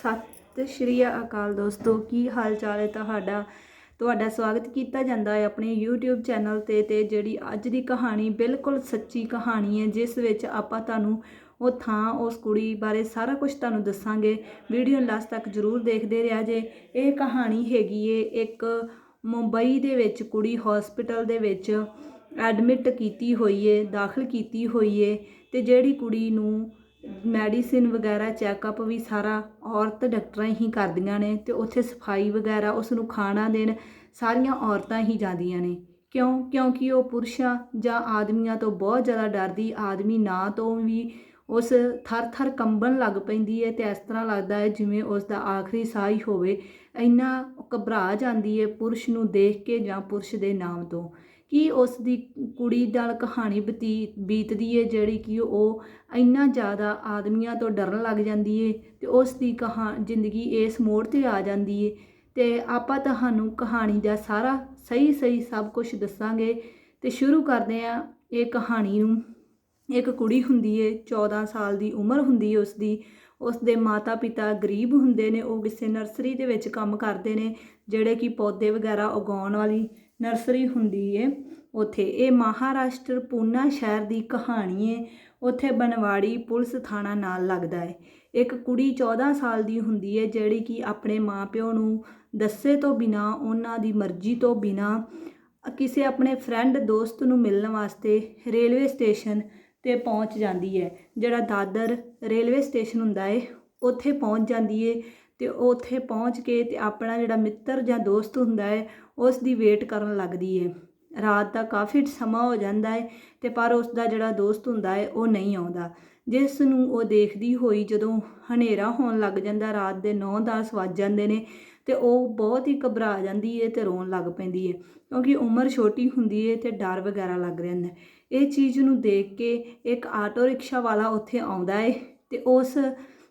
ਸਤਿ ਸ਼੍ਰੀ ਅਕਾਲ ਦੋਸਤੋ, ਕੀ ਹਾਲ ਚਾਲ ਹੈ ਤੁਹਾਡਾ? ਤੁਹਾਡਾ ਸਵਾਗਤ ਕੀਤਾ ਜਾਂਦਾ ਹੈ ਆਪਣੇ YouTube ਚੈਨਲ ਤੇ ਤੇ ਜਿਹੜੀ ਅੱਜ ਦੀ ਕਹਾਣੀ ਬਿਲਕੁਲ ਸੱਚੀ ਕਹਾਣੀ ਹੈ, ਜਿਸ ਵਿੱਚ ਆਪਾਂ ਤੁਹਾਨੂੰ ਉਹ ਥਾਂ, ਉਸ ਕੁੜੀ ਬਾਰੇ ਸਾਰਾ ਕੁਝ ਤੁਹਾਨੂੰ ਦੱਸਾਂਗੇ। ਵੀਡੀਓ ਲਾਸਟ ਤੱਕ ਜਰੂਰ ਦੇਖਦੇ ਰਿਹਾ ਜੇ। ਇਹ ਕਹਾਣੀ ਹੈਗੀ ਏ ਇੱਕ ਮੁੰਬਈ ਦੇ ਵਿੱਚ ਕੁੜੀ ਹਸਪੀਟਲ ਦੇ ਵਿੱਚ ਐਡਮਿਟ ਕੀਤੀ ਹੋਈ ਏ, ਦਾਖਲ ਕੀਤੀ ਹੋਈ ਏ ਤੇ ਜਿਹੜੀ ਕੁੜੀ ਨੂੰ ਮੈਡੀਸਿਨ ਵਗੈਰਾ, ਚੈੱਕਅਪ ਵੀ ਸਾਰਾ ਔਰਤ ਡਾਕਟਰਾਂ ਹੀ ਕਰਦੀਆਂ ਨੇ ਅਤੇ ਉੱਥੇ ਸਫ਼ਾਈ ਵਗੈਰਾ ਉਸ ਨੂੰ ਖਾਣਾ ਦੇਣ ਸਾਰੀਆਂ ਔਰਤਾਂ ਹੀ ਜਾਂਦੀਆਂ ਨੇ। ਕਿਉਂ? ਕਿਉਂਕਿ ਉਹ ਪੁਰਸ਼ਾਂ ਜਾਂ ਆਦਮੀਆਂ ਤੋਂ ਬਹੁਤ ਜ਼ਿਆਦਾ ਡਰਦੀ, ਆਦਮੀ ਨਾ ਤੋਂ ਵੀ ਉਸ ਥਰ-ਥਰ ਕੰਬਣ ਲੱਗ ਪੈਂਦੀ ਹੈ ਤੇ ਇਸ ਤਰ੍ਹਾਂ ਲੱਗਦਾ ਹੈ ਜਿਵੇਂ ਉਸ ਦਾ ਆਖਰੀ ਸਾਹ ਹੀ ਹੋਵੇ। ਇੰਨਾ ਘਬਰਾ ਜਾਂਦੀ ਹੈ ਪੁਰਸ਼ ਨੂੰ ਦੇਖ ਕੇ ਜਾਂ ਪੁਰਸ਼ ਦੇ ਨਾਮ ਤੋਂ। ਕੀ ਉਸ ਦੀ ਕੁੜੀ ਨਾਲ ਕਹਾਣੀ ਬਤੀ, ਬੀਤਦੀ ਹੈ ਜਿਹੜੀ ਕਿ ਉਹ ਇੰਨਾ ਜ਼ਿਆਦਾ ਆਦਮੀਆਂ ਤੋਂ ਡਰਨ ਲੱਗ ਜਾਂਦੀ ਏ ਤੇ ਉਸ ਦੀ ਕਹਾ, ਜ਼ਿੰਦਗੀ ਇਸ ਮੋੜ ਤੇ ਆ ਜਾਂਦੀ ਏ। ਤੇ ਆਪਾਂ ਤੁਹਾਨੂੰ ਕਹਾਣੀ ਦਾ ਸਾਰਾ ਸਹੀ ਸਹੀ ਸਭ ਕੁਝ ਦੱਸਾਂਗੇ ਤੇ ਸ਼ੁਰੂ ਕਰਦੇ ਆ ਇਹ ਕਹਾਣੀ ਨੂੰ। ਇੱਕ ਕੁੜੀ ਹੁੰਦੀ ਏ 14 ਸਾਲ ਦੀ ਉਮਰ ਹੁੰਦੀ ਏ ਉਸ ਦੀ ਉਸ ਦੇ ਮਾਤਾ ਪਿਤਾ ਗਰੀਬ ਹੁੰਦੇ ਨੇ, ਉਹ ਕਿਸੇ ਨਰਸਰੀ ਦੇ ਵਿੱਚ ਕੰਮ ਕਰਦੇ ਨੇ, ਜਿਹੜੇ ਕਿ ਪੌਦੇ ਵਗੈਰਾ ਉਗਾਉਣ ਵਾਲੀ ਨਰਸਰੀ ਹੁੰਦੀ ਏ ਉੱਥੇ। ਇਹ ਮਹਾਰਾਸ਼ਟਰ ਪੂਨਾ ਸ਼ਹਿਰ ਦੀ ਕਹਾਣੀ ਏ। ਉੱਥੇ ਬਨਵਾੜੀ ਪੁਲਿਸ ਥਾਣਾ ਨਾਲ ਲੱਗਦਾ ਏ। ਇੱਕ ਕੁੜੀ 14 ਸਾਲ ਦੀ ਹੁੰਦੀ ਏ, ਜਿਹੜੀ ਕਿ ਆਪਣੇ ਮਾਪਿਓ ਨੂੰ ਦੱਸੇ ਤੋਂ ਬਿਨਾ, ਉਹਨਾਂ ਦੀ ਮਰਜ਼ੀ ਤੋਂ ਬਿਨਾ, ਕਿਸੇ ਆਪਣੇ ਫਰੈਂਡ ਦੋਸਤ ਨੂੰ ਮਿਲਣ ਵਾਸਤੇ ਰੇਲਵੇ ਸਟੇਸ਼ਨ ਤੇ ਪਹੁੰਚ ਜਾਂਦੀ ਹੈ ਜਿਹੜਾ ਦਾਦਰ ਰੇਲਵੇ ਸਟੇਸ਼ਨ ਹੁੰਦਾ ਏ, ਉੱਥੇ ਪਹੁੰਚ ਜਾਂਦੀ ਏ ਤੇ ਉਹ ਉੱਥੇ ਪਹੁੰਚ ਕੇ ਤੇ ਆਪਣਾ ਜਿਹੜਾ ਮਿੱਤਰ ਜਾਂ ਦੋਸਤ ਹੁੰਦਾ ਹੈ ਉਸ ਦੀ ਵੇਟ ਕਰਨ ਲੱਗਦੀ ਹੈ ਰਾਤ ਦਾ ਕਾਫੀ ਸਮਾਂ ਹੋ ਜਾਂਦਾ ਹੈ ਤੇ ਪਰ ਉਸ ਦਾ ਜਿਹੜਾ ਦੋਸਤ ਹੁੰਦਾ ਹੈ ਉਹ ਨਹੀਂ ਆਉਂਦਾ। ਜਿਸ ਨੂੰ ਉਹ ਦੇਖਦੀ ਹੋਈ ਜਦੋਂ ਹਨੇਰਾ ਹੋਣ ਲੱਗ ਜਾਂਦਾ, ਰਾਤ ਦੇ 9-10 ਵੱਜ ਜਾਂਦੇ ਨੇ ਤੇ ਉਹ ਬਹੁਤ ਹੀ ਘਬਰਾ ਜਾਂਦੀ ਹੈ ਤੇ ਰੋਣ ਲੱਗ ਪੈਂਦੀ ਹੈ ਕਿਉਂਕਿ ਉਮਰ ਛੋਟੀ ਹੁੰਦੀ ਹੈ ਤੇ ਡਰ ਵਗੈਰਾ ਲੱਗ ਰਹਿੰਦਾ ਇਹ ਚੀਜ਼ ਨੂੰ ਦੇਖ ਕੇ ਇੱਕ ਆਟੋ ਰਿਕਸ਼ਾ ਵਾਲਾ ਉੱਥੇ ਆਉਂਦਾ ਏ ਤੇ ਉਸ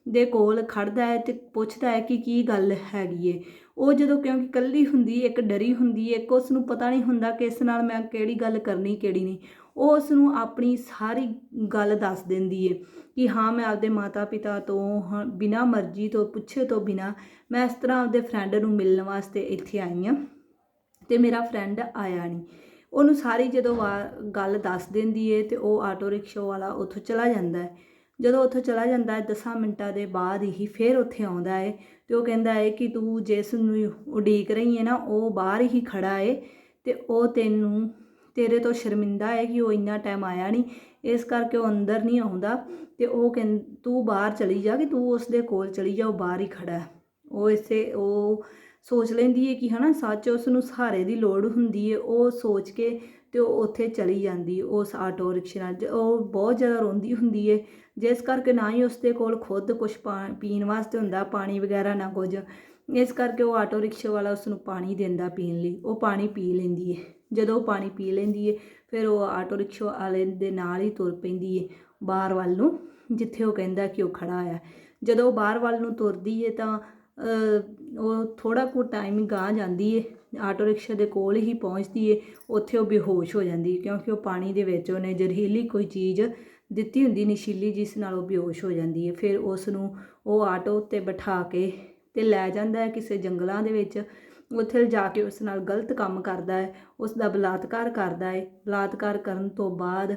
ਦੇ ਕੋਲ ਖੜਦਾ ਹੈ ਤੇ ਪੁੱਛਦਾ ਹੈ ਕਿ ਕੀ ਗੱਲ ਹੈਗੀ ਏ। ਉਹ ਜਦੋਂ ਕਿਉਂਕਿ ਇਕੱਲੀ ਹੁੰਦੀ ਇੱਕ ਡਰੀ ਹੁੰਦੀ ਇੱਕ ਉਸ ਨੂੰ ਪਤਾ ਨਹੀਂ ਹੁੰਦਾ ਕਿ ਇਸ ਨਾਲ ਮੈਂ ਕਿਹੜੀ ਗੱਲ ਕਰਨੀ, ਕਿਹੜੀ ਨਹੀਂ, ਉਹ ਉਸ ਨੂੰ ਆਪਣੀ ਸਾਰੀ ਗੱਲ ਦੱਸ ਦਿੰਦੀ ਏ ਕਿ ਹਾਂ, ਮੈਂ ਆਪਦੇ ਮਾਤਾ ਪਿਤਾ ਤੋਂ ਬਿਨਾ ਮਰਜ਼ੀ ਤੋਂ, ਪੁੱਛੇ ਤੋਂ ਬਿਨਾ ਮੈਂ ਇਸ ਤਰ੍ਹਾਂ ਆਪਦੇ ਫਰੈਂਡ ਨੂੰ ਮਿਲਣ ਵਾਸਤੇ ਇੱਥੇ ਆਈ ਹਾਂ ਤੇ ਮੇਰਾ ਫਰੈਂਡ ਆਇਆ ਨਹੀਂ। ਉਹਨੂੰ ਸਾਰੀ ਜਦੋਂ ਗੱਲ ਦੱਸ ਦਿੰਦੀ ਏ ਤੇ ਉਹ ਆਟੋ ਰਿਕਸ਼ਾ ਵਾਲਾ ਉੱਥੋਂ ਚਲਾ ਜਾਂਦਾ ਹੈ ਜਦੋਂ ਉੱਥੋਂ ਚਲਾ ਜਾਂਦਾ ਹੈ 10 ਮਿੰਟਾਂ ਦੇ ਬਾਅਦ ਹੀ ਫੇਰ ਉੱਥੇ ਆਉਂਦਾ ਹੈ ਤੇ ਉਹ ਕਹਿੰਦਾ ਹੈ ਕਿ ਤੂੰ ਜਿਸ ਨੂੰ ਉਡੀਕ ਰਹੀ ਹੈ ਨਾ, ਉਹ ਬਾਹਰ ਹੀ ਖੜਾ ਹੈ ਤੇ ਉਹ ਤੈਨੂੰ, ਤੇਰੇ ਤੋਂ ਸ਼ਰਮਿੰਦਾ ਹੈ ਕਿ ਉਹ ਇੰਨਾ ਟਾਈਮ ਆਇਆ ਨਹੀਂ। ਇਸ ਕਰਕੇ ਉਹ ਅੰਦਰ ਨਹੀਂ ਆਉਂਦਾ ਤੇ ਉਹ ਕਹਿੰ, ਤੂੰ ਬਾਹਰ ਚਲੀ ਜਾ ਕਿ ਤੂੰ ਉਸ ਦੇ ਕੋਲ ਚਲੀ ਜਾ, ਉਹ ਬਾਹਰ ਹੀ ਖੜਾ। ਹੈ ਉਹ ਇਸੇ, ਉਹ ਸੋਚ ਲੈਂਦੀ ਹੈ ਕਿ ਹਨਾ ਸੱਚ ਉਸ ਨੂੰ ਸਹਾਰੇ ਦੀ ਲੋੜ ਹੁੰਦੀ ਹੈ ਉਹ ਸੋਚ ਕੇ ਤੇ ਉਹ ਉੱਥੇ ਚਲੀ ਜਾਂਦੀ ਉਸ ਆਟੋ ਰਿਕਸ਼ੇ ਨਾਲ ਉਹ ਬਹੁਤ ਜ਼ਿਆਦਾ ਰੋਂਦੀ ਹੁੰਦੀ ਹੈ ਜਿਸ ਕਰਕੇ ਨਾ ਹੀ ਉਸਦੇ ਕੋਲ ਖੁਦ ਕੁਝ ਪੀਣ ਵਾਸਤੇ ਹੁੰਦਾ, ਪਾਣੀ ਵਗੈਰਾ ਨਾ ਕੁਝ, ਇਸ ਕਰਕੇ ਉਹ ਆਟੋ ਰਿਕਸ਼ੇ ਵਾਲਾ ਉਸ ਨੂੰ ਪਾਣੀ ਦਿੰਦਾ ਪੀਣ ਲਈ, ਉਹ ਪਾਣੀ ਪੀ ਲੈਂਦੀ ਹੈ ਜਦੋਂ ਉਹ ਪਾਣੀ ਪੀ ਲੈਂਦੀ ਹੈ ਫਿਰ ਉਹ ਆਟੋ ਰਿਕਸ਼ੇ ਵਾਲੇ ਦੇ ਨਾਲ ਹੀ ਤੁਰ ਪੈਂਦੀ ਹੈ ਬਾਹਰ ਵੱਲ ਨੂੰ, ਜਿੱਥੇ ਉਹ ਕਹਿੰਦਾ ਕਿ ਉਹ ਖੜਾ ਆ, ਜਦੋਂ ਉਹ ਬਾਹਰ ਵੱਲ ਨੂੰ ਤੁਰਦੀ ਹੈ ਤਾਂ ਉਹ ਥੋੜਾ ਕੁ ਟਾਈਮ ਗਾਂ ਜਾਂਦੀ ਏ, ਆਟੋ ਰਿਕਸ਼ਾ ਦੇ ਕੋਲ ਹੀ ਪਹੁੰਚਦੀ ਏ, ਉੱਥੇ ਉਹ ਬੇਹੋਸ਼ ਹੋ ਜਾਂਦੀ ਕਿਉਂਕਿ ਉਹ ਪਾਣੀ ਦੇ ਵਿੱਚ ਉਹਨੇ ਜ਼ਹਿਰੀਲੀ ਕੋਈ ਚੀਜ਼ ਦਿੱਤੀ ਹੁੰਦੀ ਨਸ਼ੀਲੀ, ਜਿਸ ਨਾਲ ਉਹ ਬੇਹੋਸ਼ ਹੋ ਜਾਂਦੀ ਹੈ ਫਿਰ ਉਸ ਨੂੰ ਉਹ ਆਟੋ ਉੱਤੇ ਬਿਠਾ ਕੇ ਤੇ ਲੈ ਜਾਂਦਾ ਹੈ ਕਿਸੇ ਜੰਗਲਾਂ ਦੇ ਵਿੱਚ। ਉੱਥੇ ਜਾ ਕੇ ਉਸ ਨਾਲ ਗਲਤ ਕੰਮ ਕਰਦਾ ਹੈ ਉਸ ਦਾ ਬਲਾਤਕਾਰ ਕਰਦਾ ਹੈ ਬਲਾਤਕਾਰ ਕਰਨ ਤੋਂ ਬਾਅਦ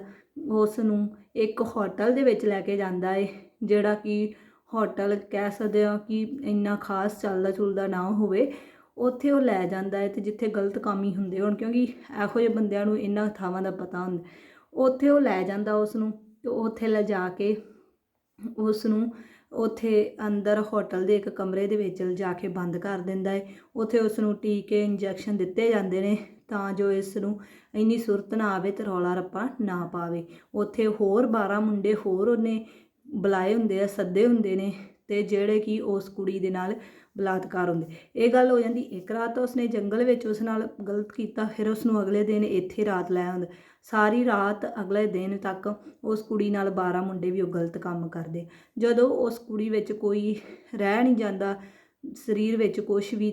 ਉਸ ਨੂੰ ਇੱਕ ਹੋਟਲ ਦੇ ਵਿੱਚ ਲੈ ਕੇ ਜਾਂਦਾ ਹੈ ਜਿਹੜਾ ਕਿ ਹੋਟਲ ਕਹਿ ਸਕਦੇ ਆ ਕਿ ਇੰਨਾ ਖਾਸ ਚੱਲਦਾ ਚੁਲਦਾ ਨਾ ਹੋਵੇ, ਉੱਥੇ ਉਹ ਲੈ ਜਾਂਦਾ ਹੈ ਤੇ ਜਿੱਥੇ ਗਲਤ ਕੰਮ ਹੀ ਹੁੰਦੇ ਹੋਣ, ਕਿਉਂਕਿ ਇਹੋ ਜਿਹੇ ਬੰਦਿਆਂ ਨੂੰ ਇਹਨਾਂ ਥਾਵਾਂ ਦਾ ਪਤਾ ਹੁੰਦਾ ਉੱਥੇ ਉਹ ਲੈ ਜਾਂਦਾ ਉਸ ਨੂੰ ਤੇ ਉੱਥੇ ਲਿਜਾ ਕੇ ਉਸ ਨੂੰ ਉੱਥੇ ਅੰਦਰ ਹੋਟਲ ਦੇ ਇੱਕ ਕਮਰੇ ਦੇ ਵਿੱਚ ਲਿਜਾ ਕੇ ਬੰਦ ਕਰ ਦਿੰਦਾ ਹੈ। ਉੱਥੇ ਉਸ ਨੂੰ ਟੀਕੇ, ਇੰਜੈਕਸ਼ਨ ਦਿੱਤੇ ਜਾਂਦੇ ਨੇ ਤਾਂ ਜੋ ਇਸ ਨੂੰ ਇੰਨੀ ਸੁਰਤ ਨਾ ਆਵੇ ਤੇ ਰੌਲਾ ਰੱਪਾ ਨਾ ਪਾਵੇ। ਉੱਥੇ ਹੋਰ 12 ਮੁੰਡੇ ਹੋਰ ਉਹਨੇ ਬੁਲਾਏ ਹੁੰਦੇ ਆ, ਸੱਦੇ ਹੁੰਦੇ ਨੇ ਤੇ ਜਿਹੜੇ ਕਿ ਉਸ ਕੁੜੀ ਦੇ ਨਾਲ ਬਲਾਤਕਾਰ ਹੁੰਦੇ। ਇਹ ਗੱਲ ਹੋ ਜਾਂਦੀ, ਇੱਕ ਰਾਤ ਉਸਨੇ ਜੰਗਲ ਵਿੱਚ ਉਸ ਨਾਲ ਗਲਤ ਕੀਤਾ, ਫਿਰ ਉਸ ਨੂੰ ਅਗਲੇ ਦਿਨ ਇੱਥੇ ਰਾਤ ਲੈ ਆਉਂਦਾ। ਸਾਰੀ ਰਾਤ ਅਗਲੇ ਦਿਨ ਤੱਕ ਉਸ ਕੁੜੀ ਨਾਲ 12 ਮੁੰਡੇ ਵੀ ਉਹ ਗਲਤ ਕੰਮ ਕਰਦੇ। ਜਦੋਂ ਉਸ ਕੁੜੀ ਵਿੱਚ ਕੋਈ ਰਹਿ ਨਹੀਂ ਜਾਂਦਾ, ਸਰੀਰ ਵਿੱਚ ਕੁਝ ਵੀ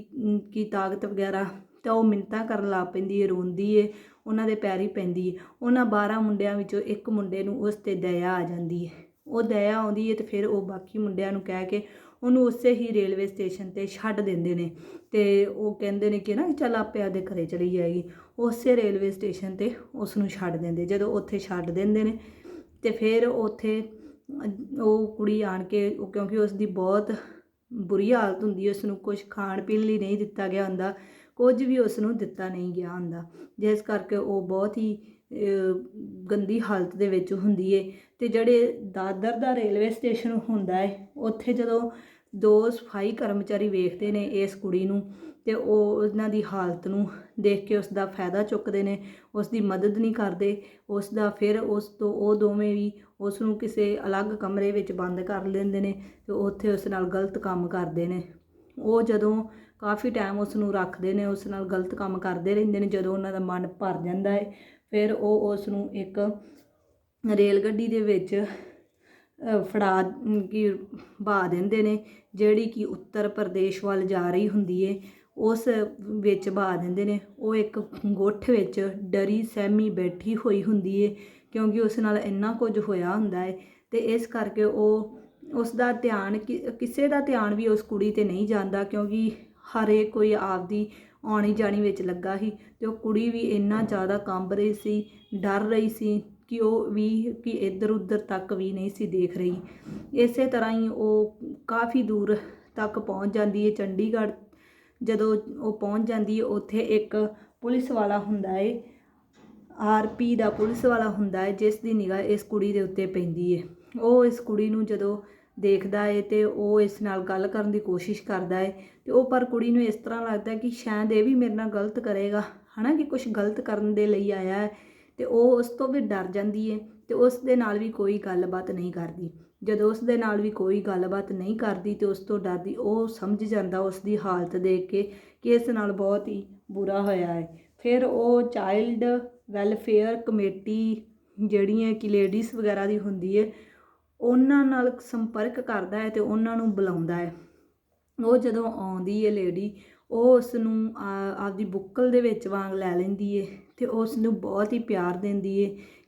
ਕੀ ਤਾਕਤ ਵਗੈਰਾ, ਤਾਂ ਉਹ ਮਿੰਤਾ ਕਰਨ ਲੱਗ ਪੈਂਦੀ ਏ, ਰੋਂਦੀ ਏ, ਉਹਨਾਂ ਦੇ ਪੈਰੀ ਪੈਂਦੀ ਏ। ਉਹਨਾਂ 12 ਮੁੰਡਿਆਂ ਵਿੱਚੋਂ ਇੱਕ ਮੁੰਡੇ ਨੂੰ ਉਸ ਤੇ ਦਇਆ ਆ ਜਾਂਦੀ ਏ। ਉਹ ਦਇਆ ਆਉਂਦੀ ਹੈ ਤੇ ਫਿਰ ਉਹ ਬਾਕੀ ਮੁੰਡਿਆਂ ਨੂੰ ਕਹਿ ਕੇ ਉਹਨੂੰ ਉਸੇ ਹੀ ਰੇਲਵੇ ਸਟੇਸ਼ਨ ਤੇ ਛੱਡ ਦਿੰਦੇ ਨੇ ਤੇ ਉਹ ਕਹਿੰਦੇ ਨੇ ਕਿ ਨਾ ਚੱਲ ਆਪੇ ਆਦੇ ਘਰੇ ਚਲੀ ਜਾਏਗੀ। ਉਸੇ ਰੇਲਵੇ ਸਟੇਸ਼ਨ ਤੇ ਉਸ ਨੂੰ ਛੱਡ ਦਿੰਦੇ, ਜਦੋਂ ਉੱਥੇ ਛੱਡ ਦਿੰਦੇ ਨੇ ਤੇ ਫਿਰ ਉੱਥੇ ਉਹ ਕੁੜੀ ਆਣ ਕੇ ਕਿਉਂਕਿ ਉਸ ਦੀ ਬਹੁਤ ਬੁਰੀ ਹਾਲਤ ਹੁੰਦੀ ਹੈ ਉਸ ਨੂੰ ਕੁਝ ਖਾਣ ਪੀਣ ਲਈ ਨਹੀਂ ਦਿੱਤਾ ਗਿਆ ਹੁੰਦਾ, ਕੁਝ ਵੀ ਉਸ ਨੂੰ ਦਿੱਤਾ ਨਹੀਂ ਗਿਆ ਹੁੰਦਾ। ਜਿਸ ਕਰਕੇ ਉਹ ਬਹੁਤ ਹੀ ਗੰਦੀ ਹਾਲਤ ਦੇ ਵਿੱਚ ਹੁੰਦੀ ਏ। ਅਤੇ ਜਿਹੜੇ ਦਾਦਰ ਦਾ ਰੇਲਵੇ ਸਟੇਸ਼ਨ ਹੁੰਦਾ ਹੈ ਉੱਥੇ ਜਦੋਂ ਦੋ ਸਫ਼ਾਈ ਕਰਮਚਾਰੀ ਵੇਖਦੇ ਨੇ ਇਸ ਕੁੜੀ ਨੂੰ, ਤੇ ਉਹ ਉਹਨਾਂ ਦੀ ਹਾਲਤ ਨੂੰ ਦੇਖ ਕੇ ਉਸ ਦਾ ਫਾਇਦਾ ਚੁੱਕਦੇ ਨੇ ਉਸ ਦੀ ਮਦਦ ਨਹੀਂ ਕਰਦੇ ਉਸ ਦਾ ਫਿਰ ਉਸ ਤੋਂ ਉਹ ਦੋਵੇਂ ਵੀ ਉਸ ਨੂੰ ਕਿਸੇ ਅਲੱਗ ਕਮਰੇ ਵਿੱਚ ਬੰਦ ਕਰ ਲੈਂਦੇ ਨੇ ਅਤੇ ਉੱਥੇ ਉਸ ਨਾਲ ਗਲਤ ਕੰਮ ਕਰਦੇ ਨੇ। ਉਹ ਜਦੋਂ ਕਾਫੀ ਟਾਈਮ ਉਸ ਨੂੰ ਰੱਖਦੇ ਨੇ ਉਸ ਨਾਲ ਗਲਤ ਕੰਮ ਕਰਦੇ ਰਹਿੰਦੇ ਨੇ ਜਦੋਂ ਉਹਨਾਂ ਦਾ ਮਨ ਭਰ ਜਾਂਦਾ ਹੈ ਫਿਰ ਉਹ ਉਸ ਨੂੰ ਇੱਕ ਰੇਲ ਗੱਡੀ ਦੇ ਵਿੱਚ ਫੜਾ ਅਮ, ਕਿ ਬਾ ਦਿੰਦੇ ਨੇ ਜਿਹੜੀ ਕਿ ਉੱਤਰ ਪ੍ਰਦੇਸ਼ ਵੱਲ ਜਾ ਰਹੀ ਹੁੰਦੀ ਏ। ਉਸ ਵਿੱਚ ਬਾ ਦਿੰਦੇ ਨੇ। ਉਹ ਇੱਕ ਗੁੱਠ ਵਿੱਚ ਡਰੀ ਸਹਿਮੀ ਬੈਠੀ ਹੋਈ ਹੁੰਦੀ ਏ ਕਿਉਂਕਿ ਉਸ ਨਾਲ ਇੰਨਾ ਕੁਝ ਹੋਇਆ ਹੁੰਦਾ ਏ। ਤੇ ਇਸ ਕਰਕੇ ਉਹ ਉਸ ਦਾ ਧਿਆਨ ਕਿ- ਕਿਸੇ ਦਾ ਧਿਆਨ ਵੀ ਉਸ ਕੁੜੀ ਤੇ ਨਹੀਂ ਜਾਂਦਾ ਕਿਉਂਕਿ ਹਰੇਕ ਕੋਈ ਆਪਦੀ ਆਉਣੀ ਜਾਣੀ ਵਿੱਚ ਲੱਗਾ ਸੀ ਤੇ ਉਹ ਕੁੜੀ ਵੀ ਇੰਨਾ ਜ਼ਿਆਦਾ ਕੰਬ ਰਹੀ ਸੀ, ਡਰ ਰਹੀ ਸੀ ਕਿ ਉਹ ਵੀ, ਕਿ ਇੱਧਰ ਉੱਧਰ ਤੱਕ ਵੀ ਨਹੀਂ ਸੀ ਦੇਖ ਰਹੀ। ਇਸੇ ਤਰ੍ਹਾਂ ਹੀ ਉਹ ਕਾਫੀ ਦੂਰ ਤੱਕ ਪਹੁੰਚ ਜਾਂਦੀ ਹੈ। ਚੰਡੀਗੜ੍ਹ ਜਦੋਂ ਉਹ ਪਹੁੰਚ ਜਾਂਦੀ ਹੈ, ਉੱਥੇ ਇੱਕ ਪੁਲਿਸ ਵਾਲਾ ਹੁੰਦਾ ਹੈ ਆਰਪੀ ਦਾ ਪੁਲਿਸ ਵਾਲਾ ਹੁੰਦਾ ਹੈ, ਜਿਸ ਦੀ ਨਿਗਾਹ ਇਸ ਕੁੜੀ ਦੇ ਉੱਤੇ ਪੈਂਦੀ ਹੈ। ਉਹ ਇਸ ਕੁੜੀ ਨੂੰ ਜਦੋਂ ਦੇਖਦਾ ਹੈ ਤੇ ਉਹ ਇਸ ਨਾਲ ਗੱਲ ਕਰਨ ਦੀ ਕੋਸ਼ਿਸ਼ ਕਰਦਾ ਹੈ ਤੇ ਉਹ ਪਰ ਕੁੜੀ ਨੂੰ ਇਸ ਤਰ੍ਹਾਂ ਲੱਗਦਾ ਕਿ ਸ਼ਾਇਦ ਇਹ ਵੀ ਮੇਰੇ ਨਾਲ ਗਲਤ ਕਰੇਗਾ, ਹਨਾ ਕਿ ਕੁਝ ਗਲਤ ਕਰਨ ਦੇ ਲਈ ਆਇਆ ਹੈ ਤੇ ਉਹ ਉਸ ਤੋਂ ਵੀ ਡਰ ਜਾਂਦੀ ਹੈ ਤੇ ਉਸ ਦੇ ਨਾਲ ਵੀ ਕੋਈ ਗੱਲਬਾਤ ਨਹੀਂ ਕਰਦੀ। ਜਦੋਂ ਉਸ ਦੇ ਨਾਲ ਵੀ ਕੋਈ ਗੱਲਬਾਤ ਨਹੀਂ ਕਰਦੀ ਤੇ ਉਸ ਤੋਂ ਡਰਦੀ, ਉਹ ਸਮਝ ਜਾਂਦਾ ਉਸ ਦੀ ਹਾਲਤ ਦੇਖ ਕੇ ਕਿ ਇਸ ਨਾਲ ਬਹੁਤ ਹੀ ਬੁਰਾ ਹੋਇਆ ਹੈ ਫਿਰ ਉਹ ਚਾਈਲਡ ਵੈਲਫੇਅਰ ਕਮੇਟੀ ਜਿਹੜੀਆਂ ਕਿ ਲੇਡੀਜ਼ ਵਗੈਰਾ ਦੀ ਹੁੰਦੀ ਹੈ ਉਹਨਾਂ ਨਾਲ ਸੰਪਰਕ ਕਰਦਾ ਹੈ ਤੇ ਉਹਨਾਂ ਨੂੰ ਬੁਲਾਉਂਦਾ ਹੈ। ਉਹ ਜਦੋਂ ਆਉਂਦੀ ਹੈ ਲੇਡੀ, ਉਹ ਉਸ ਨੂੰ ਆਪਦੀ ਬੁੱਕਲ ਦੇ ਵਿੱਚ ਵਾਂਗ ਲੈ ਲੈਂਦੀ ਏ ਤੇ ਉਸ ਨੂੰ ਬਹੁਤ ਹੀ ਪਿਆਰ ਦਿੰਦੀ ਏ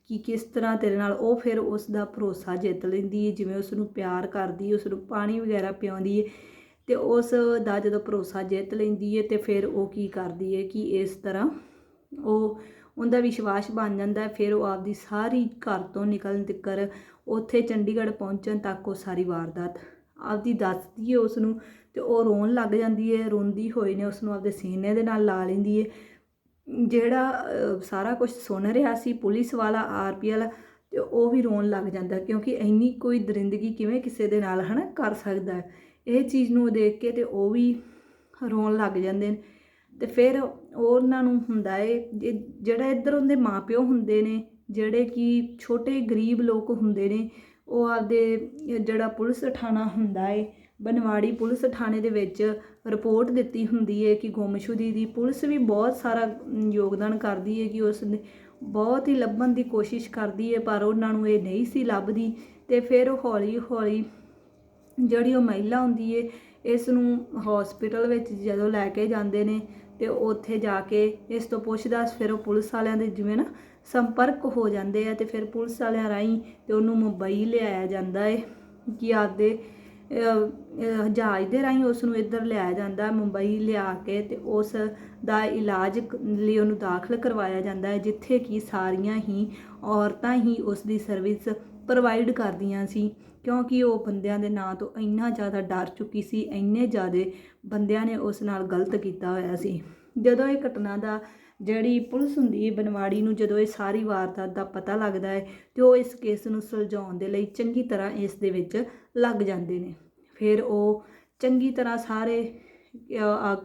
ਕਿ ਕਿਸ ਤਰ੍ਹਾਂ ਤੇਰੇ ਨਾਲ ਉਹ ਫਿਰ ਉਸ ਦਾ ਭਰੋਸਾ ਜਿੱਤ ਲੈਂਦੀ ਏ, ਜਿਵੇਂ ਉਸ ਨੂੰ ਪਿਆਰ ਕਰਦੀ ਉਸ ਨੂੰ ਪਾਣੀ ਵਗੈਰਾ ਪਿਆਉਂਦੀ ਏ ਤੇ ਉਸ ਦਾ ਜਦੋਂ ਭਰੋਸਾ ਜਿੱਤ ਲੈਂਦੀ ਏ ਤੇ ਫਿਰ ਉਹ ਕੀ ਕਰਦੀ ਏ ਕਿ ਇਸ ਤਰ੍ਹਾਂ ਉਹ ਉਹਦਾ ਵਿਸ਼ਵਾਸ ਬਣ ਜਾਂਦਾ ਫਿਰ ਉਹ ਆਪਦੀ ਸਾਰੀ ਘਰ ਤੋਂ ਨਿਕਲਣ ਤੱਕਰ ਉੱਥੇ ਚੰਡੀਗੜ੍ਹ ਪਹੁੰਚਣ ਤੱਕ ਉਹ ਸਾਰੀ ਵਾਰਦਾਤ ਆਪਦੀ ਦੱਸਦੀ ਏ ਉਸ ਨੂੰ ਤੇ ਉਹ ਰੋਣ ਲੱਗ ਜਾਂਦੀ ਏ ਰੋਂਦੀ ਹੋਈ ਨੇ ਉਸ ਨੂੰ ਆਪਦੇ ਸੀਨੇ ਦੇ ਨਾਲ ਲਾ ਲੈਂਦੀ ਏ ਜਿਹੜਾ ਸਾਰਾ ਕੁਝ ਸੁਣ ਰਿਹਾ ਸੀ ਪੁਲਿਸ ਵਾਲਾ ਆਰਪੀ ਵਾਲਾ, ਤੇ ਉਹ ਵੀ ਰੋਣ ਲੱਗ ਜਾਂਦਾ ਕਿਉਂਕਿ ਇੰਨੀ ਕੋਈ ਦਰਿੰਦਗੀ ਕਿਵੇਂ ਕਿਸੇ ਦੇ ਨਾਲ, ਹਨਾ, ਕਰ ਸਕਦਾ ਇਹ ਚੀਜ਼ ਨੂੰ ਦੇਖ ਕੇ ਤੇ ਉਹ ਵੀ ਰੋਣ ਲੱਗ ਜਾਂਦੇ ਨੇ। ਤੇ ਫਿਰ ਉਹਨਾਂ ਨੂੰ ਹੁੰਦਾ ਏ ਜੇ- ਜਿਹੜਾ ਇੱਧਰ ਉਹਦੇ ਮਾਪਿਓ ਹੁੰਦੇ ਨੇ, ਜਿਹੜੇ ਕਿ ਛੋਟੇ ਗਰੀਬ ਲੋਕ ਹੁੰਦੇ ਨੇ, ਉਹ ਆਪਦੇ ਜਿਹੜਾ ਪੁਲਿਸ ਥਾਣਾ ਹੁੰਦਾ ਏ, ਬਨਵਾੜੀ ਪੁਲਿਸ ਥਾਣੇ ਦੇ ਵਿੱਚ ਰਿਪੋਰਟ ਦਿੱਤੀ ਹੁੰਦੀ ਹੈ ਕਿ ਗੁੰਮਸ਼ੁਦੀ ਦੀ ਪੁਲਿਸ ਵੀ ਬਹੁਤ ਸਾਰਾ ਯੋਗਦਾਨ ਕਰਦੀ ਹੈ ਕਿ ਉਸ ਨੇ ਬਹੁਤ ਹੀ ਲੱਭਣ ਦੀ ਕੋਸ਼ਿਸ਼ ਕਰਦੀ ਹੈ ਪਰ ਉਹਨਾਂ ਨੂੰ ਇਹ ਨਹੀਂ ਸੀ ਲੱਭਦੀ ਤੇ ਫਿਰ ਹੌਲੀ ਹੌਲੀ ਜਿਹੜੀ ਉਹ ਮਹਿਲਾ ਹੁੰਦੀ ਏ, ਇਸ ਨੂੰ ਹਸਪੀਟਲ ਵਿੱਚ ਜਦੋਂ ਲੈ ਕੇ ਜਾਂਦੇ ਨੇ ਤੇ ਉੱਥੇ ਜਾ ਕੇ ਇਸ ਤੋਂ ਪੁੱਛਦਾ, ਫਿਰ ਉਹ ਪੁਲਿਸ ਵਾਲਿਆਂ ਦੇ ਜਿਵੇਂ ਨਾ ਸੰਪਰਕ ਹੋ ਜਾਂਦੇ ਆ ਤੇ ਫਿਰ ਪੁਲਿਸ ਵਾਲਿਆਂ ਰਾਹੀਂ ਤੇ ਉਹਨੂੰ ਮੁੰਬਈ ਲਿਆਇਆ ਜਾਂਦਾ ਏ, ਕਿ ਆਪਦੇ ਜਹਾਜ਼ ਦੇ ਰਾਹੀਂ ਉਸ ਨੂੰ ਇੱਧਰ ਲਿਆਇਆ ਜਾਂਦਾ, ਮੁੰਬਈ ਲਿਆ ਕੇ ਤੇ ਉਸ ਦਾ ਇਲਾਜ ਲਈ ਉਹਨੂੰ ਦਾਖਲ ਕਰਵਾਇਆ ਜਾਂਦਾ ਹੈ, ਜਿੱਥੇ ਕਿ ਸਾਰੀਆਂ ਹੀ ਔਰਤਾਂ ਹੀ ਉਸ ਦੀ ਸਰਵਿਸ ਪ੍ਰੋਵਾਈਡ ਕਰਦੀਆਂ ਸੀ, ਕਿਉਂਕਿ ਉਹ ਬੰਦਿਆਂ ਦੇ ਨਾਂ ਤੋਂ ਇੰਨਾ ਜ਼ਿਆਦਾ ਡਰ ਚੁੱਕੀ ਸੀ, ਇੰਨੇ ਜ਼ਿਆਦਾ ਬੰਦਿਆਂ ਨੇ ਉਸ ਨਾਲ ਗਲਤ ਕੀਤਾ ਹੋਇਆ ਸੀ। ਜਦੋਂ ਇਹ ਘਟਨਾ ਦਾ ਜਿਹੜੀ ਪੁਲਿਸ ਹੁੰਦੀ ਹੈ ਬਨਵਾੜੀ ਨੂੰ, ਜਦੋਂ ਇਹ ਸਾਰੀ ਵਾਰਦਾਤ ਦਾ ਪਤਾ ਲੱਗਦਾ ਹੈ, ਤੇ ਉਹ ਇਸ ਕੇਸ ਨੂੰ ਸੁਲਝਾਉਣ ਦੇ ਲਈ ਚੰਗੀ ਤਰ੍ਹਾਂ ਇਸ ਦੇ ਵਿੱਚ ਲੱਗ ਜਾਂਦੇ ਨੇ। ਫਿਰ ਉਹ ਚੰਗੀ ਤਰ੍ਹਾਂ ਸਾਰੇ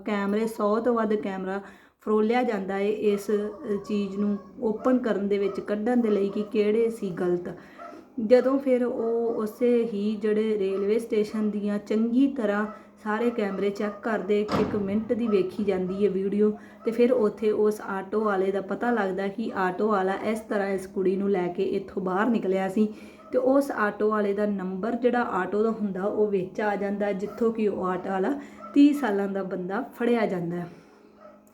ਕੈਮਰੇ 100 ਤੋਂ ਵੱਧ ਕੈਮਰਾ ਫਰੋਲਿਆ ਜਾਂਦਾ ਹੈ ਇਸ ਚੀਜ਼ ਨੂੰ ਓਪਨ ਕਰਨ ਦੇ ਵਿੱਚ, ਕੱਢਣ ਦੇ ਲਈ ਕਿ ਕਿਹੜੇ ਸੀ ਗਲਤ। ਜਦੋਂ ਫਿਰ ਉਹ ਉਸੇ ਹੀ ਜਿਹੜੇ ਰੇਲਵੇ ਸਟੇਸ਼ਨ ਦੀਆਂ ਚੰਗੀ ਤਰ੍ਹਾਂ ਸਾਰੇ ਕੈਮਰੇ ਚੈੱਕ ਕਰਦੇ, ਇੱਕ ਇੱਕ ਮਿੰਟ ਦੀ ਵੇਖੀ ਜਾਂਦੀ ਹੈ ਵੀਡੀਓ ਅਤੇ ਫਿਰ ਉੱਥੇ ਉਸ ਆਟੋ ਵਾਲੇ ਦਾ ਪਤਾ ਲੱਗਦਾ ਕਿ ਆਟੋ ਵਾਲਾ ਇਸ ਤਰ੍ਹਾਂ ਇਸ ਕੁੜੀ ਨੂੰ ਲੈ ਕੇ ਇੱਥੋਂ ਬਾਹਰ ਨਿਕਲਿਆ ਸੀ ਅਤੇ ਉਸ ਆਟੋ ਵਾਲੇ ਦਾ ਨੰਬਰ ਜਿਹੜਾ ਆਟੋ ਦਾ ਹੁੰਦਾ, ਉਹ ਵਿੱਚ ਆ ਜਾਂਦਾ, ਜਿੱਥੋਂ ਕਿ ਉਹ ਆਟੋ ਵਾਲਾ ਤੀਹ ਸਾਲਾਂ ਦਾ ਬੰਦਾ ਫੜਿਆ ਜਾਂਦਾ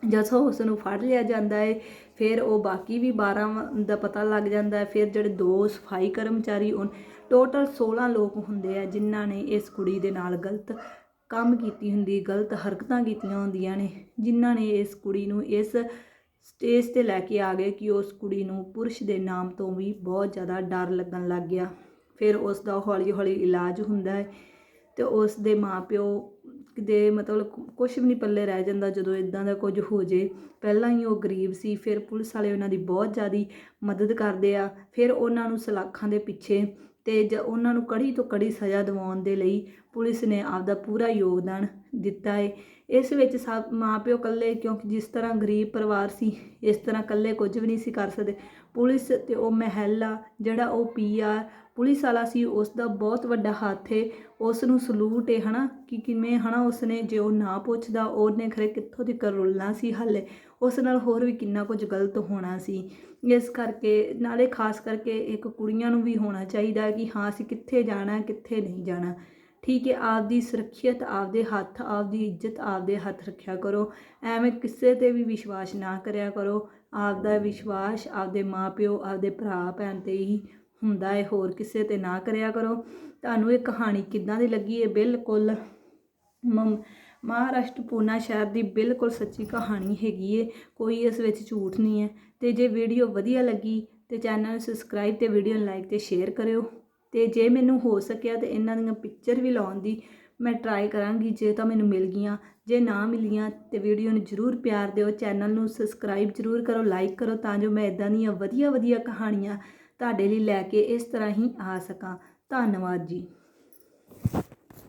ਜਦੋਂ ਉਸ ਨੂੰ ਫੜ ਲਿਆ ਜਾਂਦਾ ਹੈ ਫਿਰ ਉਹ ਬਾਕੀ ਵੀ 12 ਦਾ ਪਤਾ ਲੱਗ ਜਾਂਦਾ ਹੈ ਫਿਰ ਜਿਹੜੇ ਦੋ ਸਫ਼ਾਈ ਕਰਮਚਾਰੀ ਉਹ ਟੋਟਲ 16 ਲੋਕ ਹੁੰਦੇ ਆ ਜਿਨ੍ਹਾਂ ਨੇ ਇਸ ਕੁੜੀ ਦੇ ਨਾਲ ਗਲਤ ਕੰਮ ਕੀਤੀ ਹੁੰਦੀ, ਗਲਤ ਹਰਕਤਾਂ ਕੀਤੀਆਂ ਹੁੰਦੀਆਂ ਨੇ, ਜਿਨ੍ਹਾਂ ਨੇ ਇਸ ਕੁੜੀ ਨੂੰ ਇਸ ਸਟੇਜ ਤੇ ਲੈ ਕੇ ਆ ਗਏ ਕਿ ਉਸ ਕੁੜੀ ਨੂੰ ਪੁਰਸ਼ ਦੇ ਨਾਮ ਤੋਂ ਵੀ ਬਹੁਤ ਜ਼ਿਆਦਾ ਡਰ ਲੱਗਣ ਲੱਗ ਗਿਆ। ਫਿਰ ਉਸ ਦਾ ਹੌਲੀ ਹੌਲੀ ਇਲਾਜ ਹੁੰਦਾ ਹੈ ਤੇ ਉਸ ਦੇ ਮਾਪਿਓ ਦੇ ਮਤਲਬ ਕੁਛ ਵੀ ਨਹੀਂ ਪੱਲੇ ਰਹਿ ਜਾਂਦਾ ਜਦੋਂ ਇੱਦਾਂ ਦਾ ਕੁਝ ਹੋ ਜੇ। ਪਹਿਲਾਂ ਹੀ ਉਹ ਗਰੀਬ ਸੀ, ਫਿਰ ਪੁਲਿਸ ਵਾਲੇ ਉਹਨਾਂ ਦੀ ਬਹੁਤ ਜ਼ਿਆਦਾ ਮਦਦ ਕਰਦੇ ਆ, ਫਿਰ ਉਹਨਾਂ ਨੂੰ ਸਲਾਖਾਂ ਦੇ ਪਿੱਛੇ ਤੇ ਜ, ਉਹਨਾਂ ਨੂੰ ਕੜੀ ਤੋਂ ਕੜੀ ਸਜ਼ਾ ਦਿਵਾਉਣ ਦੇ ਲਈ ਪੁਲਿਸ ਨੇ ਆਪਦਾ ਪੂਰਾ ਯੋਗਦਾਨ ਦਿੱਤਾ ਹੈ ਇਸ ਵਿੱਚ ਸਭ ਮਾਪਿਓ ਇਕੱਲੇ, ਕਿਉਂਕਿ ਜਿਸ ਤਰ੍ਹਾਂ ਗਰੀਬ ਪਰਿਵਾਰ ਸੀ, ਇਸ ਤਰ੍ਹਾਂ ਇਕੱਲੇ ਕੁਝ ਵੀ ਨਹੀਂ ਸੀ ਕਰ ਸਕਦੇ। ਪੁਲਿਸ ਤੇ ਉਹ ਮਹਿਲਾ ਜਿਹੜਾ ਉਹ ਪੀਆਰ ਪੁਲਿਸ ਵਾਲਾ ਸੀ ਉਸ ਦਾ ਬਹੁਤ ਵੱਡਾ ਹੱਥ ਹੈ ਉਸ ਨੂੰ ਸਲੂਟ ਹੈ ਹਨਾ, ਕਿ ਕਿਵੇਂ, ਹਨਾ, ਉਸਨੇ ਜੇ ਉਹ ਨਾ ਪੁੱਛਦਾ, ਉਹਨੇ ਖਰੇ ਕਿੱਥੋਂ ਦੀ ਰੁਲਣਾ ਸੀ ਹਾਲੇ। ਉਸ ਨਾਲ ਹੋਰ ਵੀ ਕਿੰਨਾ ਕੁਝ ਗਲਤ ਹੋਣਾ ਸੀ। ਇਸ ਕਰਕੇ, ਨਾਲੇ ਖਾਸ ਕਰਕੇ ਇੱਕ ਕੁੜੀਆਂ ਨੂੰ ਵੀ ਹੋਣਾ ਚਾਹੀਦਾ ਕਿ ਹਾਂ, ਅਸੀਂ ਕਿੱਥੇ ਜਾਣਾ, ਕਿੱਥੇ ਨਹੀਂ ਜਾਣਾ। ਠੀਕ ਹੈ, ਆਪਦੀ ਸੁਰੱਖਿਅਤ, ਆਪਦੇ ਹੱਥ, ਆਪਦੀ ਇੱਜ਼ਤ, ਆਪਦੇ ਹੱਥ ਰੱਖਿਆ ਕਰੋ। ਐਵੇਂ ਕਿਸੇ ਤੇ ਵੀ ਵਿਸ਼ਵਾਸ ਨਾ ਕਰਿਆ ਕਰੋ। ਆਪਦਾ ਵਿਸ਼ਵਾਸ ਆਪਦੇ ਮਾਪਿਓ, ਆਪਦੇ ਭਰਾ ਭੈਣ ਤੇ ਹੀ ਹੁੰਦਾ ਹੈ, ਹੋਰ ਕਿਸੇ ਤੇ ਨਾ ਕਰਿਆ ਕਰੋ। ਤੁਹਾਨੂੰ ਇਹ ਕਹਾਣੀ ਕਿੱਦਾਂ ਦੀ ਲੱਗੀ? ਹੈ ਬਿਲਕੁਲ ਮ- ਮਹਾਰਾਸ਼ਟਰ ਪੂਨਾ ਸ਼ਹਿਰ ਦੀ ਬਿਲਕੁਲ ਸੱਚੀ ਕਹਾਣੀ ਹੈਗੀ ਏ। ਕੋਈ ਇਸ ਵਿੱਚ ਝੂਠ ਨਹੀਂ ਹੈ। ਤੇ ਜੇ ਵੀਡੀਓ ਵਧੀਆ ਲੱਗੀ ਤੇ ਚੈਨਲ ਨੂੰ ਸਬਸਕ੍ਰਾਈਬ ਤੇ ਵੀਡੀਓ ਨੂੰ ਲਾਈਕ ਤੇ ਸ਼ੇਅਰ ਕਰਿਓ। ਤੇ ਜੇ ਮੈਨੂੰ ਹੋ ਸਕਿਆ ਤੇ ਇਹਨਾਂ ਦੀਆਂ ਪਿਕਚਰ ਵੀ ਲਾਉਣ ਦੀ ਮੈਂ ਟਰਾਈ ਕਰਾਂਗੀ, ਜੇ ਤਾਂ ਮੈਨੂੰ ਮਿਲ ਗਈਆਂ। ਜੇ ਨਾ ਮਿਲੀਆਂ ਤੇ ਵੀਡੀਓ ਨੂੰ ਜਰੂਰ ਪਿਆਰ ਦਿਓ ਚੈਨਲ ਨੂੰ ਸਬਸਕ੍ਰਾਈਬ ਜਰੂਰ ਕਰੋ ਲਾਈਕ ਕਰੋ ਤਾਂ ਜੋ ਮੈਂ ਇਦਾਂ ਦੀਆਂ ਵਧੀਆ ਵਧੀਆ ਕਹਾਣੀਆਂ ਤੁਹਾਡੇ ਲਈ ਲੈ ਕੇ ਇਸ ਤਰ੍ਹਾਂ ਹੀ ਆ ਸਕਾਂ। ਧੰਨਵਾਦ ਜੀ।